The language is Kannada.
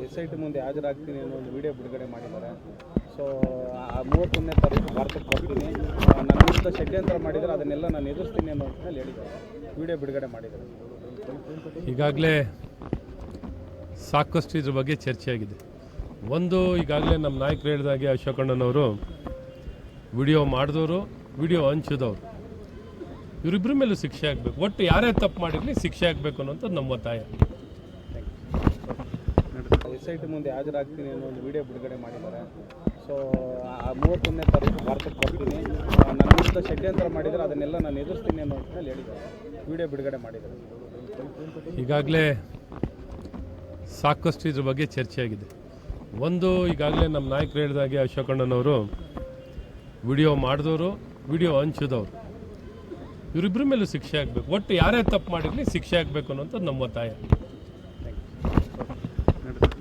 ಎಸ್ ಐ ಮುಂದೆ ಹಾಜರಾಗ್ತೀನಿ ಅನ್ನೋ ಒಂದು ವಿಡಿಯೋ ಬಿಡುಗಡೆ ಮಾಡಿದ್ದಾರೆ. ಸೊ ಆ ಮೂವತ್ತೊಂದನೇ ತಾರೀಕು ಭಾರತಕ್ಕೆ ಬರ್ತೀನಿ. ನನ್ನ ಷಡ್ಯಂತ್ರ ಮಾಡಿದರೆ ಅದನ್ನೆಲ್ಲ ನಾನು ಎದುರಿಸ್ತೀನಿ ಅನ್ನೋ ಹೊತ್ತಿನಲ್ಲಿ ಹೇಳಿದ್ದಾರೆ. ವಿಡಿಯೋ ಬಿಡುಗಡೆ ಮಾಡಿದ್ದಾರೆ. ಈಗಾಗಲೇ ಸಾಕಷ್ಟು ಇದ್ರ ಬಗ್ಗೆ ಚರ್ಚೆಯಾಗಿದೆ ಒಂದು, ಈಗಾಗಲೇ ನಮ್ಮ ನಾಯಕರು ಹೇಳಿದಾಗೆ ಅಶೋಕಣ್ಣನವರು ವಿಡಿಯೋ ಮಾಡಿದವರು, ವಿಡಿಯೋ ಹಂಚಿದವರು. ಇವರಿಬ್ಬರ ಮೇಲೂ ಶಿಕ್ಷೆ ಆಗಬೇಕು. ಒಟ್ಟು ಯಾರೇ ತಪ್ಪು ಮಾಡಿರಲಿ ಶಿಕ್ಷೆ ಆಗಬೇಕು ಅನ್ನೋಂಥದ್ದು ನಮ್ಮ ಒತ್ತಾಯ. ಎಸ್ ಐ ಟಿ ಮುಂದೆ ಹಾಜರಾಗ್ತೀನಿ ಅನ್ನೋ ಒಂದು ವಿಡಿಯೋ ಬಿಡುಗಡೆ ಮಾಡಿದ್ದಾರೆ. ಸೊ ಆ ಮೂವತ್ತೊಂದನೇ ತಾರೀಕು ಭಾರತಕ್ಕೆ ಬರ್ತೀನಿ. ನನ್ನ ವಿರುದ್ಧ ಷಡ್ಯಂತ್ರ ಮಾಡಿದರೆ ಅದನ್ನೆಲ್ಲ ನಾನು ಎದುರಿಸ್ತೀನಿ ಅನ್ನೋ ಅಂತೇಳಿ ಹೇಳಿದ್ದಾರೆ. ವಿಡಿಯೋ ಬಿಡುಗಡೆ ಮಾಡಿದ್ದಾರೆ. ಈಗಾಗಲೇ ಸಾಕಷ್ಟು ಇದ್ರ ಬಗ್ಗೆ ಚರ್ಚೆ ಆಗಿದೆ. ಒಂದು, ಈಗಾಗಲೇ ನಮ್ಮ ನಾಯಕರು ಹೇಳಿದಾಗೆ ಅಶೋಕಣ್ಣನವರು ವಿಡಿಯೋ ಮಾಡಿದವರು, ವಿಡಿಯೋ ಹಂಚಿದವರು. ಇವರಿಬ್ಬರ ಮೇಲೂ ಶಿಕ್ಷೆ ಆಗಬೇಕು. ಒಟ್ಟು ಯಾರೇ ತಪ್ಪು ಮಾಡಿರಲಿ ಶಿಕ್ಷೆ ಆಗಬೇಕು ಅನ್ನೋಂಥದ್ದು ನಮ್ಮ ಒತ್ತಾಯ